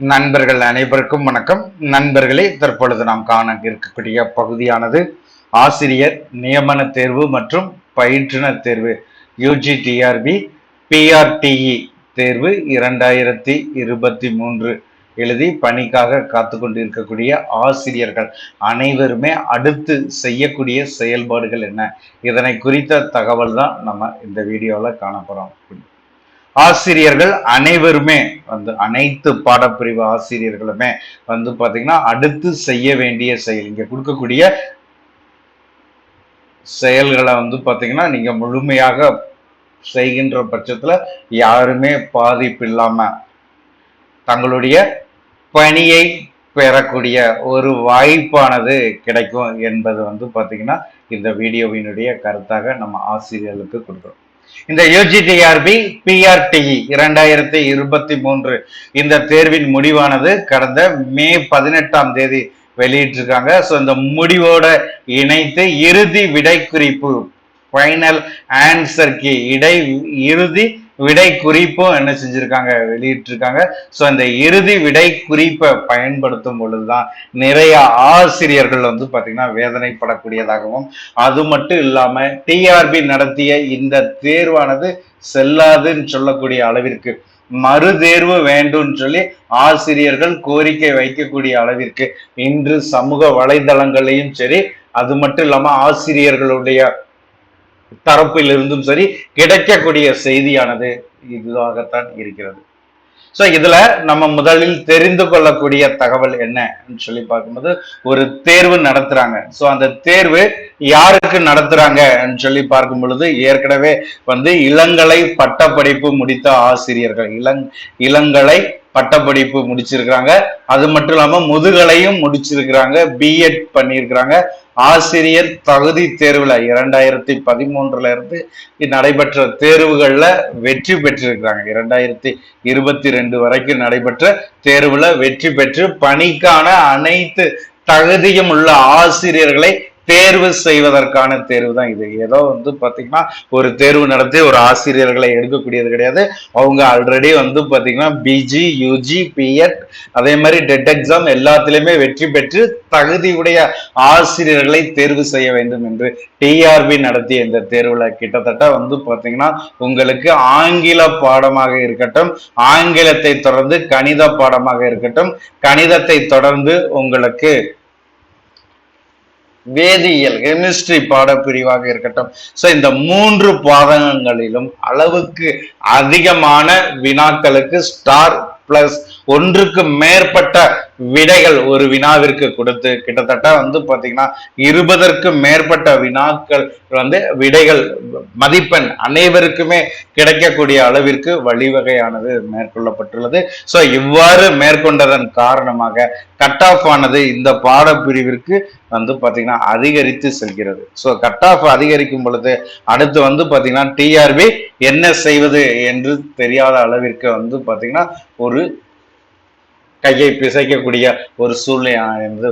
நண்பர்கள் அனைவருக்கும் வணக்கம். நண்பர்களே தற்பொழுது நாம் காண இருக்கக்கூடிய பகுதியானது ஆசிரியர் நியமன தேர்வு மற்றும் பயிற்றுனர் தேர்வு யூஜி டிஆர்பி பிஆர்டிஇ தேர்வு இரண்டாயிரத்தி இருபத்தி மூன்று எழுதி பணிக்காக காத்து கொண்டிருக்கக்கூடிய ஆசிரியர்கள் அனைவருமே அடுத்து செய்யக்கூடிய செயல்பாடுகள் என்ன? இதனை குறித்த தகவல் தான் நம்ம இந்த வீடியோவில் காண போறோம். ஆசிரியர்கள் அனைவருமே வந்து அனைத்து பாடப்பிரிவு ஆசிரியர்களுமே வந்து பாத்தீங்கன்னா அடுத்து செய்ய வேண்டிய செயல் இங்க கொடுக்கக்கூடிய செயல்களை வந்து பாத்தீங்கன்னா நீங்க முழுமையாக செய்கின்ற பட்சத்துல யாருமே பாதிப்பு இல்லாம தங்களுடைய பணியை பெறக்கூடிய ஒரு வாய்ப்பானது கிடைக்கும் என்பது வந்து பாத்தீங்கன்னா இந்த வீடியோவினுடைய கருத்தாக நம்ம ஆசிரியர்களுக்கு கொடுக்குறோம். இந்த யூஜிடிஆர்பி பிஆர்டிஇ இரண்டாயிரத்தி இருபத்தி மூன்று. இந்த தேர்வின் முடிவானது கடந்த மே பதினெட்டாம் தேதி வெளியிட்டிருக்காங்க. ஸோ இந்த முடிவோட இணைத்து இறுதி விடை குறிப்பு ஃபைனல் ஆன்சர் கி இடை இறுதி விடை குறிப்பும் என்ன செஞ்சிருக்காங்க வெளியிட்டிருக்காங்க. ஸோ அந்த இறுதி விடை குறிப்பை பயன்படுத்தும் பொழுதுதான் நிறைய ஆசிரியர்கள் வந்து பார்த்தீங்கன்னா வேதனைப்படக்கூடியதாகவும் அது மட்டும் இல்லாமல் டிஆர்பி நடத்திய இந்த தேர்வானது செல்லாதுன்னு சொல்லக்கூடிய அளவிற்கு மறு தேர்வு வேண்டும் சொல்லி ஆசிரியர்கள் கோரிக்கை வைக்கக்கூடிய அளவிற்கு இன்று சமூக வலைதளங்களையும் சரி அது மட்டும் இல்லாம ஆசிரியர்களுடைய தரப்பிலிருந்தும் சரி கிடைக்கக்கூடிய செய்தியானது இதுவாகத்தான் இருக்கிறது. ஸோ இதுல நம்ம முதலில் தெரிந்து கொள்ளக்கூடிய தகவல் என்னன்னு சொல்லி பார்க்கும்போது ஒரு தேர்வு நடத்துறாங்க. ஸோ அந்த தேர்வு யாருக்கு நடத்துகிறாங்கன்னு சொல்லி பார்க்கும் பொழுது ஏற்கனவே வந்து இளங்கலை பட்டப்படிப்பு முடித்த ஆசிரியர்கள் இளங் இளங்கலை பட்டப்படிப்பு முடிச்சிருக்கிறாங்க. அது மட்டும் இல்லாம முதுகலையும் முடிச்சிருக்கிறாங்க. பிஎட் பண்ணியிருக்கிறாங்க. ஆசிரியர் தகுதி தேர்வுல இரண்டாயிரத்தி பதிமூன்றுல இருந்து நடைபெற்ற தேர்வுகள்ல வெற்றி பெற்றிருக்கிறாங்க. இரண்டாயிரத்தி இருபத்தி ரெண்டு வரைக்கும் நடைபெற்ற தேர்வுல வெற்றி பெற்று பணிக்கான அனைத்து தகுதியும் உள்ள ஆசிரியர்களை தேர்வு செய்வதற்கான தேர்வு தான் இது. ஏதோ வந்து பாத்தீங்கன்னா ஒரு தேர்வு நடத்தி ஒரு ஆசிரியர்களை எடுக்கக்கூடியது கிடையாது. அவங்க ஆல்ரெடி வந்து பாத்தீங்கன்னா பிஜி யூஜி பிஎட் அதே மாதிரி டெட் எக்ஸாம் எல்லாத்திலுமே வெற்றி பெற்று தகுதியுடைய ஆசிரியர்களை தேர்வு செய்ய வேண்டும் என்று டிஆர்பி நடத்திய இந்த தேர்வுல கிட்டத்தட்ட வந்து பாத்தீங்கன்னா உங்களுக்கு ஆங்கில பாடமாக இருக்கட்டும் ஆங்கிலத்தை தொடர்ந்து கணித பாடமாக இருக்கட்டும் கணிதத்தை தொடர்ந்து உங்களுக்கு வேதியியல் கெமிஸ்ட்ரி பாடப்பிரிவாக இருக்கட்டும். ஸோ இந்த மூன்று பாதகங்களிலும் அளவுக்கு அதிகமான வினாக்களுக்கு ஸ்டார் பிளஸ் ஒன்றுக்கு மேற்பட்ட விடைகள் ஒரு வினாவிற்கு கொடுத்து கிட்டத்தட்ட வந்து பாத்தீங்கன்னா இருபதற்கும் மேற்பட்ட வினாக்கள் வந்து விடைகள் மதிப்பெண் அனைவருக்குமே கிடைக்கக்கூடிய அளவிற்கு வழிவகையானது மேற்கொள்ளப்பட்டுள்ளது. ஸோ இவ்வாறு மேற்கொண்டதன் காரணமாக கட் ஆஃப் ஆனது இந்த பாடப்பிரிவிற்கு வந்து பாத்தீங்கன்னா அதிகரித்து செல்கிறது. ஸோ கட் ஆஃப் அதிகரிக்கும் பொழுது அடுத்து வந்து பாத்தீங்கன்னா டிஆர்பி என்ன செய்வது என்று தெரியாத அளவிற்கு வந்து பாத்தீங்கன்னா ஒரு கையை பிசைக்கக்கூடிய ஒரு சூழ்நிலை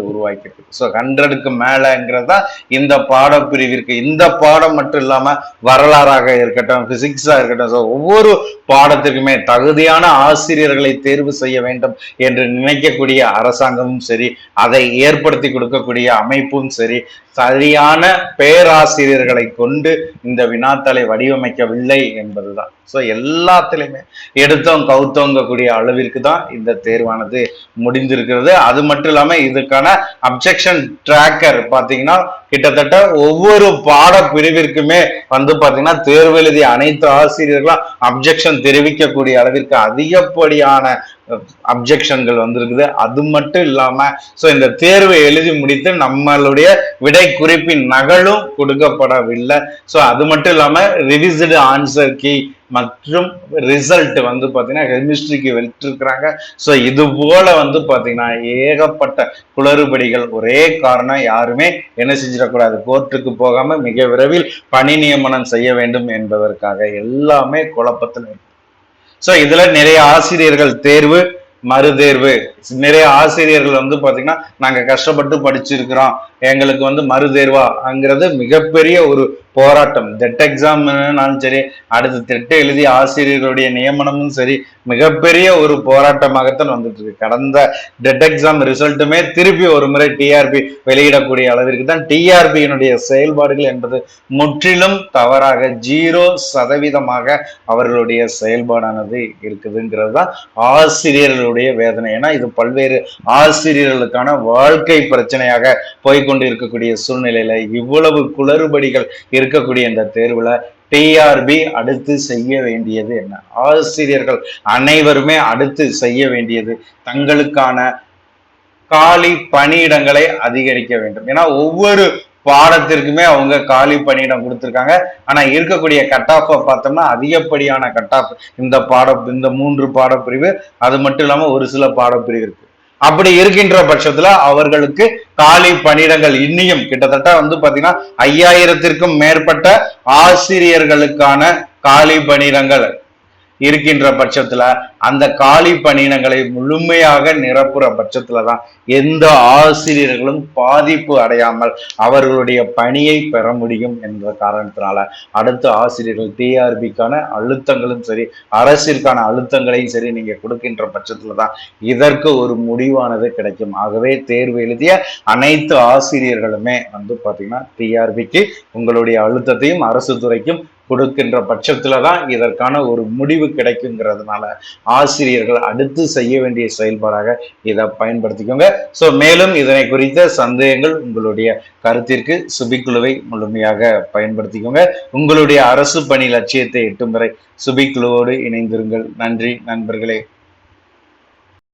உருவாக்கியிருக்கு. ஸோ ஹண்ட்ரடுக்கு மேலேங்கிறது தான் இந்த பாடப்பிரிவிற்கு இந்த பாடம் மட்டும் இல்லாமல் வரலாறாக இருக்கட்டும் ஃபிசிக்ஸாக இருக்கட்டும் ஸோ ஒவ்வொரு பாடத்திற்குமே தகுதியான ஆசிரியர்களை தேர்வு செய்ய வேண்டும் என்று நினைக்கக்கூடிய அரசாங்கமும் சரி அதை ஏற்படுத்தி கொடுக்கக்கூடிய அமைப்பும் சரி சரியான பேராசிரியர்களை கொண்டு இந்த வினாத்தலை வடிவமைக்கவில்லை என்பதுதான். ஸோ எல்லாத்திலையுமே எடுத்தோம் கவுத்தோங்கக்கூடிய அளவிற்கு தான் இந்த தேர்வானது முடிந்திருக்கிறது. அது மட்டும் இல்லாமல் இதுக்கான அப்செக்ஷன் டிராக்கர் பார்த்தீங்கன்னா கிட்டத்தட்ட ஒவ்வொரு பாட பிரிவிற்குமே வந்து பார்த்தீங்கன்னா தேர்வு எழுதிய அனைத்து ஆசிரியர்களும் அப்செக்ஷன் தெரிவிக்கக்கூடிய அளவிற்கு அதிகப்படியான அப்செக்ஷன்கள் வந்திருக்குது. அது மட்டும் இல்லாம ஸோ இந்த தேர்வை எழுதி முடித்து நம்மளுடைய விடை குறிப்பின் நகலும் கொடுக்கப்படவில்லை. ஸோ அது மட்டும் இல்லாம ரிவிஸ்டு ஆன்சர் கீ மற்றும் ரிசல்ட் வந்து பாத்தீங்கன்னா கெமிஸ்ட்ரிக்கு வெற்றிருக்கிறாங்க ஸோ இது போல வந்து பாத்தீங்கன்னா ஏகப்பட்ட குளறுபடிகள் ஒரே காரணம் யாருமே என்ன செஞ்சிடக்கூடாது? கோர்ட்டுக்கு போகாம மிக விரைவில் பணி நியமனம் செய்ய வேண்டும் என்பதற்காக எல்லாமே குழப்பத்தில் இருக்கு. ஸோ இதுல நிறைய ஆசிரியர்கள் தேர்வு மறுதேர்வு. நிறைய ஆசிரியர்கள் வந்து பாத்தீங்கன்னா நாங்க கஷ்டப்பட்டு படிச்சிருக்கிறோம். எங்களுக்கு வந்து மறுதேர்வா அங்கிறது மிகப்பெரிய ஒரு போராட்டம். டெட் எக்ஸாம்னாலும் சரி அடுத்து டெட் எழுதி ஆசிரியர்களுடைய நியமனமும் சரி மிகப்பெரிய ஒரு போராட்டமாகத்தான் வந்துட்டு இருக்கு கடந்த டெட் எக்ஸாம் ரிசல்ட்டுமே திருப்பி ஒரு முறை டிஆர்பி வெளியிடக்கூடிய அளவிற்கு தான் டிஆர்பியினுடைய செயல்பாடுகள் என்பது முற்றிலும் தவறாக ஜீரோ சதவீதமாக அவர்களுடைய செயல்பாடானது இருக்குதுங்கிறது தான் ஆசிரியர்களுடைய வேதனை. ஏன்னா இது பல்வேறு ஆசிரியர்களுக்கான வாழ்க்கை பிரச்சனையாக போய்கொண்டு இருக்கக்கூடிய சூழ்நிலையில இவ்வளவு குளறுபடிகள் இருக்கக்கூடிய இந்த தேர்வுல டிஆர்பி அடுத்து செய்ய வேண்டியது என்ன? ஆசிரியர்கள் அனைவருமே அடுத்து செய்ய வேண்டியது தங்களுக்கான காலி பணியிடங்களை அதிகரிக்க வேண்டும். ஏன்னா ஒவ்வொரு பாடத்திற்குமே அவங்க காலி பணியிடம் கொடுத்துருக்காங்க. ஆனா இருக்கக்கூடிய கட் ஆஃப் பார்த்தோம்னா அதிகப்படியான கட் ஆஃப் இந்த பாட இந்த மூன்று பாடப்பிரிவு அது மட்டும் இல்லாம ஒரு சில பாடப்பிரிவு இருக்கு. அப்படி இருக்கின்ற பட்சத்துல அவர்களுக்கு காலி பணியிடங்கள் இன்னியும் கிட்டத்தட்ட வந்து பாத்தீங்கன்னா ஐயாயிரத்திற்கும் மேற்பட்ட ஆசிரியர்களுக்கான காலி பணியிடங்கள். இருக்கின்ற பட்சத்துல அந்த காலி பணியினங்களை முழுமையாக நிரப்புற பட்சத்துல தான் எந்த ஆசிரியர்களும் பாதிப்பு அடையாமல் அவர்களுடைய பணியை பெற முடியும் என்ற காரணத்தினால அடுத்த ஆசிரியர்கள் டிஆர்பிக்கான அழுத்தங்களும் சரி அரசிற்கான அழுத்தங்களையும் சரி நீங்க கொடுக்கின்ற பட்சத்துல தான் இதற்கு ஒரு முடிவானது கிடைக்கும். ஆகவே தேர்வு எழுதிய அனைத்து ஆசிரியர்களுமே வந்து பாத்தீங்கன்னா டிஆர்பிக்கு உங்களுடைய அழுத்தத்தையும் அரசு துறைக்கும் கொடுக்கின்ற பட்சத்துல தான் இதற்கான ஒரு முடிவு கிடைக்குங்கிறதுனால ஆசிரியர்கள் அடுத்து செய்ய வேண்டிய செயல்பாடாக இதை பயன்படுத்திக்கோங்க. ஸோ மேலும் இதனை குறித்த சந்தேகங்கள் உங்களுடைய கருத்திற்கு சுபிக்குழுவை முழுமையாக பயன்படுத்திக்கோங்க. உங்களுடைய அரசு பணி லட்சியத்தை எட்டும் வரை சுபிக்குழுவோடு இணைந்திருங்கள். நன்றி நண்பர்களே.